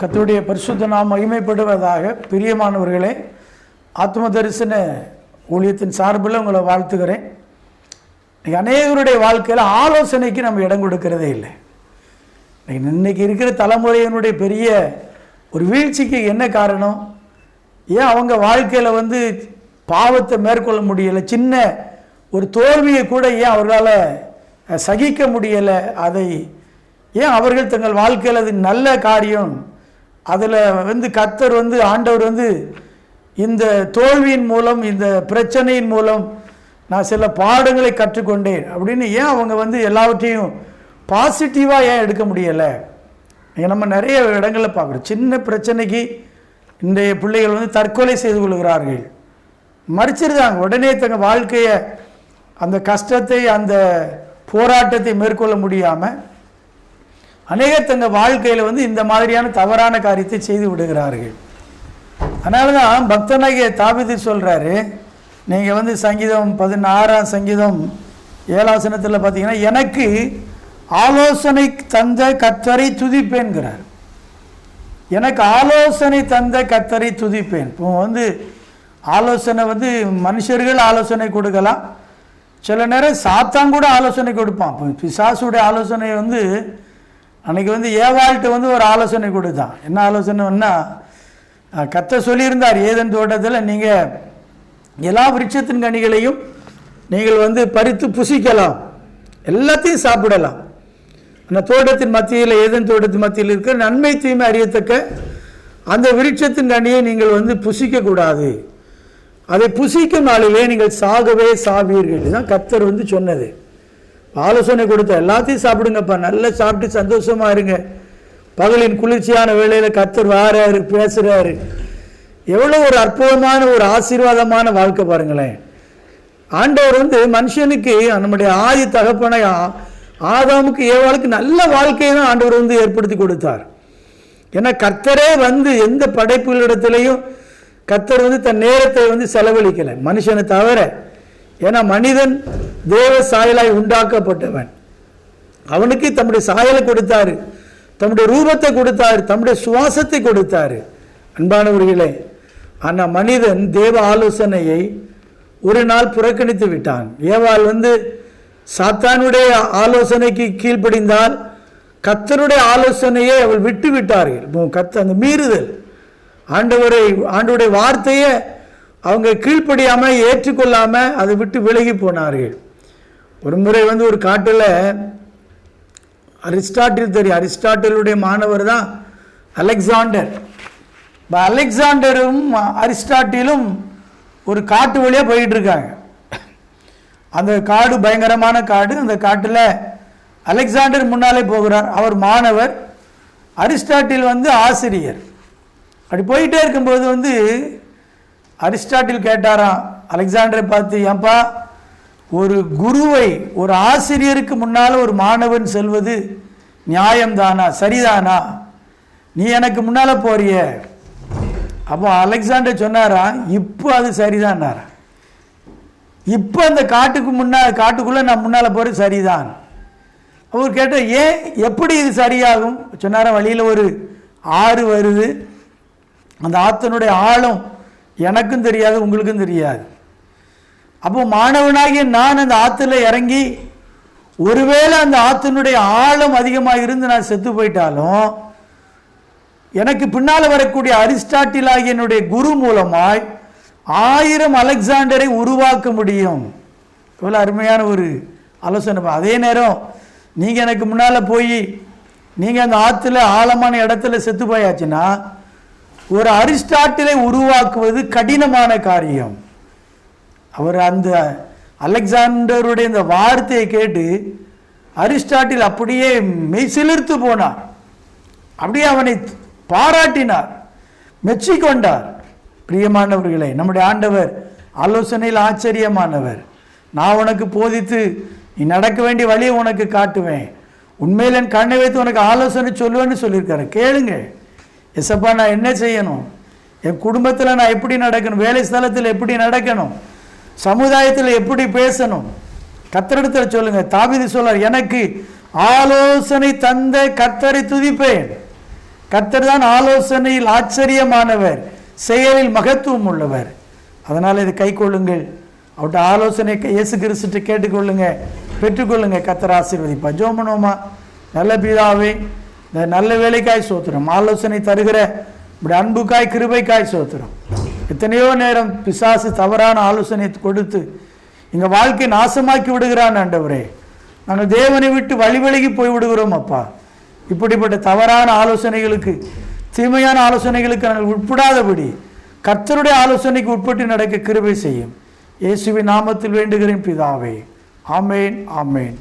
கத்துடைய பரிசுத்த நாம் மகிமைப்படுவதாக பிரியமானவர்களே ஆத்ம தரிசன ஊழியத்தின் சார்பில் உங்களை வாழ்த்துகிறேன். இன்னைக்கு அநேகருடைய வாழ்க்கையில் ஆலோசனைக்கு நம்ம இடம் கொடுக்கிறதே இல்லை. இன்னைக்கு இருக்கிற தலைமுறையினுடைய பெரிய ஒரு வீழ்ச்சிக்கு என்ன காரணம்? ஏன் அவங்க வாழ்க்கையில் வந்து பாவத்தை மேற்கொள்ள முடியலை? சின்ன ஒரு தோல்வியை கூட ஏன் அவர்களால் சகிக்க முடியலை? அதை ஏன் அவர்கள் தங்கள் வாழ்க்கையில் அது நல்ல காரியம் அதில் வந்து கத்தர் வந்து ஆண்டவர் வந்து இந்த தோல்வியின் மூலம் இந்த பிரச்சனையின் மூலம் நான் சில பாடங்களை கற்றுக்கொண்டேன். அப்படின்னு ஏன் அவங்க வந்து எல்லாவற்றையும் பாசிட்டிவாக ஏன் எடுக்க முடியலை? நம்ம நிறைய இடங்களில் பார்க்குறோம். சின்ன பிரச்சனைக்கு இன்றைய பிள்ளைகள் வந்து தற்கொலை செய்து கொள்கிறார்கள். மறிச்சிருந்தாங்க உடனே தங்கள் வாழ்க்கையை அந்த கஷ்டத்தை அந்த போராட்டத்தை மேற்கொள்ள முடியாமல் அநேகர் தங்கள் வாழ்க்கையில் வந்து இந்த மாதிரியான தவறான காரியத்தை செய்து விடுகிறார்கள். அதனால தான் பக்தனாகிய தாபிதி சொல்கிறாரு நீங்கள் வந்து சங்கீதம் பதினாறாம் சங்கீதம் ஏழாசனத்தில் பார்த்தீங்கன்னா எனக்கு ஆலோசனை தந்த கத்தரை துதிப்பேன்கிறார். எனக்கு ஆலோசனை தந்த கத்தரை துதிப்பேன். இப்போ வந்து ஆலோசனை வந்து மனுஷர்கள் ஆலோசனை கொடுக்கலாம். சில நேரம் சாத்தான் கூட ஆலோசனை கொடுப்பான். இப்போ பிசாசுடைய ஆலோசனை வந்து அன்னைக்கு வந்து ஏவாள்கிட்ட வந்து ஒரு ஆலோசனை கொடுத்தான் என்ன ஆலோசனைன்னா கத்த சொல்லியிருந்தார் ஏதன் தோட்டத்தில் நீங்கள் எல்லா விருட்சத்தின் கனிகளையும் நீங்கள் வந்து பறித்து புசிக்கலாம். எல்லாத்தையும் சாப்பிடலாம். அந்த தோட்டத்தின் மத்தியில் ஏதன் தோட்டத்தின் மத்தியில் இருக்கிற நன்மை தீமை அறியத்தக்க அந்த விருட்சத்தின் கனியை நீங்கள் வந்து புசிக்கக்கூடாது. அதை புசிக்கும் நாளிலே நீங்கள் சாகவே சாவீர்கள். தான் கத்தர் வந்து சொன்னது. ஆலோசனை கொடுத்த எல்லாத்தையும் சாப்பிடுங்கப்பா. நல்லா சாப்பிட்டு சந்தோஷமா இருங்க. பகலின் குளிர்ச்சியான வேலையில் கத்தர் வாராரு பேசுகிறாரு எவ்வளோ ஒரு அற்புதமான ஒரு ஆசீர்வாதமான வாழ்க்கை பாருங்களேன். ஆண்டவர் வந்து மனுஷனுக்கு நம்முடைய ஆதி தகப்பனை ஆதாமுக்கு ஏவாளுக்கு நல்ல வாழ்க்கையை தான் ஆண்டவர் வந்து ஏற்படுத்தி கொடுத்தார். ஏன்னா கர்த்தரே வந்து எந்த படைப்புகளிடத்துலையும் கர்த்தர் வந்து தன் நேரத்தை வந்து செலவழிக்கலை. மனுஷனை தவிர ஏன்னா மனிதன் தேவ சாயலாய் உண்டாக்கப்பட்டவன். அவனுக்கு தம்முடைய சாயலை கொடுத்தாரு. தம்முடைய ரூபத்தை கொடுத்தாரு. தம்முடைய சுவாசத்தை கொடுத்தாரு. அன்பானவர்களே ஆனால் மனிதன் தேவ ஆலோசனையை ஒரு நாள் புறக்கணித்து விட்டான். ஏவாள் வந்து சாத்தானுடைய ஆலோசனைக்கு கீழ்ப்படிந்தால் கத்தருடைய ஆலோசனையை அவள் விட்டு விட்டார்கள் கத்த அந்த மீறுதல். ஆண்டவரை ஆண்டவருடைய வார்த்தையை அவங்க கீழ்ப்படியாமல் ஏற்றுக்கொள்ளாமல் அதை விட்டு விலகி போனார்கள். ஒரு முறை வந்து ஒரு காட்டில் அரிஸ்டாட்டில் தெரியும். அரிஸ்டாட்டிலுடைய மாணவர் தான் அலெக்சாண்டர். இப்போ அலெக்சாண்டரும் அரிஸ்டாட்டிலும் ஒரு காட்டு வழியாக போயிட்டுருக்காங்க அந்த காடு பயங்கரமான காடு. அந்த காட்டில் அலெக்சாண்டர் முன்னாலே போகிறார். அவர் மாணவர். அரிஸ்டாட்டில் வந்து ஆசிரியர். அப்படி போயிட்டே இருக்கும்போது வந்து அரிஸ்டாட்டில் கேட்டாராம் அலெக்சாண்டரை பார்த்து ஏன்பா ஒரு குருவை ஒரு ஆசிரியருக்கு முன்னால் ஒரு மாணவன் செல்வது நியாயம்தானா சரிதானா? நீ எனக்கு முன்னால் போறிய. அப்போ அலெக்சாண்டர் சொன்னாரா இப்போ அது சரிதான்னாரா இப்போ அந்த காட்டுக்கு முன்னால் காட்டுக்குள்ளே நான் முன்னால் போகிறது சரிதான். அவர் கேட்டால் ஏன் எப்படி இது சரியாகும்? சொன்னாரா வழியில் ஒரு ஆறு வருது. அந்த ஆத்தனுடைய ஆழம் எனக்கும் தெரியாது உங்களுக்கும் தெரியாது. அப்போ மாணவனாகிய நான் அந்த ஆற்றுல இறங்கி ஒருவேளை அந்த ஆற்றினுடைய ஆழம் அதிகமாக இருந்து நான் செத்து போயிட்டாலும் எனக்கு பின்னால் வரக்கூடிய அரிஸ்டாட்டில் ஆகிய என்னுடைய குரு மூலமாய் ஆயிரம் அலெக்சாண்டரை உருவாக்க முடியும். இவ்வளோ அருமையான ஒரு ஆலோசனை. அதே நேரம் நீங்கள் எனக்கு முன்னால் போய் நீங்கள் அந்த ஆற்றுல ஆழமான இடத்துல செத்து போயாச்சுன்னா ஒரு அரிஸ்டாட்டிலை உருவாக்குவது கடினமான காரியம். அவர் அந்த அலெக்சாண்டருடைய இந்த வார்த்தையை கேட்டு அரிஸ்டாட்டில் அப்படியே மெய் சிலிர்த்து போனார். அப்படியே அவனை பாராட்டினார். மெச்சிக்கொண்டார். பிரியமானவர்களே நம்முடைய ஆண்டவர் ஆலோசனையில் ஆச்சரியமானவர். நான் உனக்கு போதித்து நீ நடக்க வேண்டிய வழியை உனக்கு காட்டுவேன். உண்மையில் என் கண்ணை வைத்து உனக்கு ஆலோசனை சொல்லுவேன்னு சொல்லியிருக்காரு. கேளுங்கள் எசப்பா நான் என்ன செய்யணும்? என் குடும்பத்தில் நான் எப்படி நடக்கணும்? வேலை ஸ்தலத்தில் எப்படி நடக்கணும்? சமுதாயத்தில் எப்படி பேசணும்? கத்தரிடத்தில் சொல்லுங்கள் தாவிதி சொல்லார் எனக்கு ஆலோசனை தந்த கத்தரை துதிப்பேன். கத்தர் தான் ஆலோசனையில் ஆச்சரியமானவர் செயலில் மகத்துவம் உள்ளவர். அதனால் இதை கை கொள்ளுங்கள். அவர்கிட்ட ஆலோசனை க- இயேசு கிறிஸ்துட்டு கேட்டுக்கொள்ளுங்க. பெற்றுக்கொள்ளுங்க. கத்தர் ஆசீர்வதிப்பா ஜோமனோமா நல்ல பிதாவே இந்த நல்ல வேலைக்காய் சோத்திரம் ஆலோசனை தருகிற இப்படி அன்புக்காய் கிருபைக்காய் சோத்திரம். எத்தனையோ நேரம் பிசாசு தவறான ஆலோசனை கொடுத்து எங்கள் வாழ்க்கை நாசமாக்கி விடுகிறான் ஆண்டவரே. நாங்கள் தேவனை விட்டு வழி விலகி போய் விடுகிறோம் அப்பா. இப்படிப்பட்ட தவறான ஆலோசனைகளுக்கு தீமையான ஆலோசனைகளுக்கு நாங்கள் உட்படாதபடி கர்த்தருடைய ஆலோசனைக்கு உட்பட்டு நடக்க கிருபை செய்யும். இயேசுவின் நாமத்தில் வேண்டுகிறேன் பிதாவே. ஆமேன் ஆமேன்.